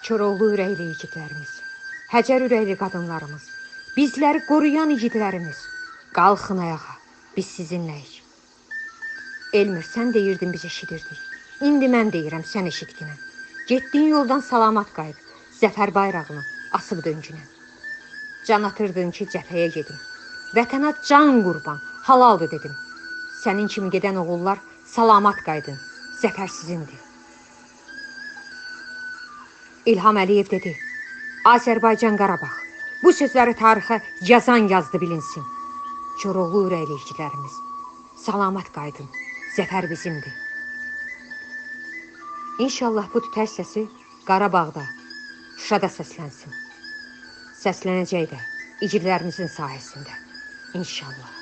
Koroğlu ürəkli igidlərimiz, Həcər ürəkli qadınlarımız, bizləri qoruyan igidlərimiz, qalxın ayağa. Biz sizinləyik. Elmir, sən deyirdin biz eşidirdik. İndi mən deyirəm, sən eşitdinə. Getdiyin yoldan salamat qayıt. Zəfər bayrağını asıb döncünə. Can atırdın ki, cəbhəyə gedim. Vətənə can qurban, halaldır dedim. Sənin kimi gedən oğullar salamat qayıdın. Zəfər sizindir. İlham Əliyev dedi: Azərbaycan Qarabağ. Bu sözləri tarixə yazan yazdı bilinsin. Koroğlu ürəkliklərimiz. Salamat qayıdın. Zəfər bizimdir. İnşallah bu tütər səsi Qarabağda, Şuşada səslənsin. Səslənəcək də igidlərimizin sayəsində. İnşallah.